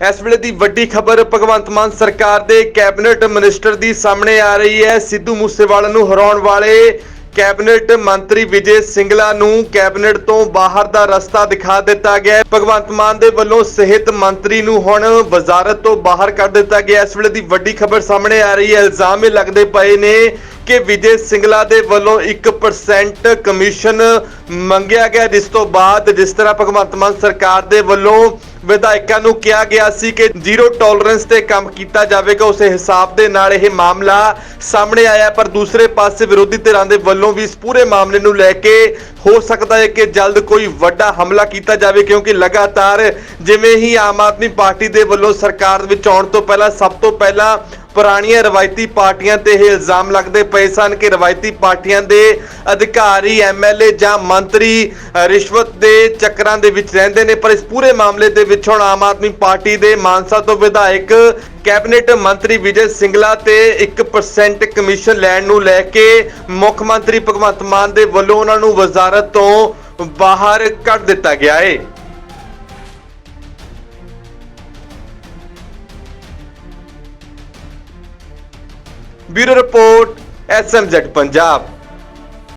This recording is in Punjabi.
ਇਸ ਵੇਲੇ ਦੀ ਵੱਡੀ ਖਬਰ ਭਗਵੰਤ ਮਾਨ ਸਰਕਾਰ ਦੇ ਕੈਬਨਿਟ ਮਿਨਿਸਟਰ ਦੀ ਸਾਹਮਣੇ ਆ ਰਹੀ ਹੈ। ਸਿੱਧੂ ਮੂਸੇਵਾਲਾ ਨੂੰ ਹਰਾਉਣ ਵਾਲੇ ਕੈਬਨਿਟ ਮੰਤਰੀ ਵਿਜੇ ਸਿੰਗਲਾ ਨੂੰ ਕੈਬਨਿਟ ਤੋਂ ਬਾਹਰ ਦਾ ਰਸਤਾ ਦਿਖਾ ਦਿੱਤਾ ਗਿਆ ਭਗਵੰਤ ਮਾਨ ਦੇ ਵੱਲੋਂ ਸਿਹਤ ਮੰਤਰੀ ਨੂੰ ਹੁਣ ਵਜ਼ਾਰਤ ਤੋਂ ਬਾਹਰ ਕੱਢ ਦਿੱਤਾ ਗਿਆ ਇਸ ਵੇਲੇ ਦੀ ਵੱਡੀ ਖਬਰ ਸਾਹਮਣੇ ਆ ਰਹੀ ਹੈ। ਇਲਜ਼ਾਮ ਇਹ ਲੱਗਦੇ ਪਏ ਨੇ ਕਿ ਵਿਜੇ ਸਿੰਗਲਾ ਦੇ ਵੱਲੋਂ 1% ਕਮਿਸ਼ਨ ਮੰਗਿਆ ਗਿਆ। ਜਿਸ ਤੋਂ ਬਾਅਦ ਜਿਸ ਤਰ੍ਹਾਂ ਭਗਵੰਤ ਮਾਨ ਸਰਕਾਰ ਦੇ ਵੱਲੋਂ ਵਿਧਾਇਕਾਂ ਨੂੰ ਕਿਹਾ ਗਿਆ ਸੀ ਕਿ ਜ਼ੀਰੋ ਟੋਲਰੈਂਸ ਤੇ ਕੰਮ ਕੀਤਾ ਜਾਵੇਗਾ, ਉਸੇ ਹਿਸਾਬ ਦੇ ਨਾਲ ਇਹ ਮਾਮਲਾ ਸਾਹਮਣੇ ਆਇਆ ਪਰ ਦੂਸਰੇ ਪਾਸੇ ਵਿਰੋਧੀ ਧਿਰਾਂ ਦੇ ਵੱਲੋਂ ਵੀ ਇਸ ਪੂਰੇ ਮਾਮਲੇ ਨੂੰ ਲੈ ਕੇ ਹੋ ਸਕਦਾ ਹੈ ਕਿ ਜਲਦ ਕੋਈ ਵੱਡਾ ਹਮਲਾ ਕੀਤਾ ਜਾਵੇ, ਕਿਉਂਕਿ ਲਗਾਤਾਰ ਜਿਵੇਂ ਹੀ ਆਮ ਆਦਮੀ ਪਾਰਟੀ ਦੇ ਵੱਲੋਂ ਸਰਕਾਰ ਵਿੱਚ ਆਉਣ ਤੋਂ ਪਹਿਲਾਂ, ਸਭ ਤੋਂ ਪਹਿਲਾਂ ਪੁਰਾਣੀਆਂ ਰਵਾਇਤੀ ਪਾਰਟੀਆਂ ਤੇ ਇਹ ਇਲਜ਼ਾਮ ਲੱਗਦੇ ਪਏ ਸਨ ਕਿ ਰਵਾਇਤੀ ਪਾਰਟੀਆਂ ਦੇ ਅਧਿਕਾਰੀ ਐਮਐਲਏ ਜਾਂ ਮੰਤਰੀ ਰਿਸ਼ਵਤ ਦੇ ਚੱਕਰਾਂ ਦੇ ਵਿੱਚ ਰਹਿੰਦੇ ਨੇ। ਪਰ ਇਸ ਪੂਰੇ ਮਾਮਲੇ ਦੇ ਵਿੱਚ ਹੁਣ ਆਮ ਆਦਮੀ ਪਾਰਟੀ ਦੇ ਮਾਨਸਾ ਤੋਂ ਵਿਧਾਇਕ, ਕੈਬਨਿਟ ਮੰਤਰੀ ਵਿਜੇ ਸਿੰਗਲਾ ਤੇ 1% ਕਮਿਸ਼ਨ ਲੈਣ ਨੂੰ ਲੈ ਕੇ ਮੁੱਖ ਮੰਤਰੀ ਭਗਵੰਤ ਮਾਨ ਦੇ ਵੱਲੋਂ ਉਹਨਾਂ ਨੂੰ ਵਜ਼ਾਰਤ ਤੋਂ ਬਾਹਰ ਕੱਢ ਦਿੱਤਾ ਗਿਆ ਹੈ ਬਿਊਰੋ ਰਿਪੋਰਟ ਐਸਐਮਜ਼ੈਡ ਪੰਜਾਬ।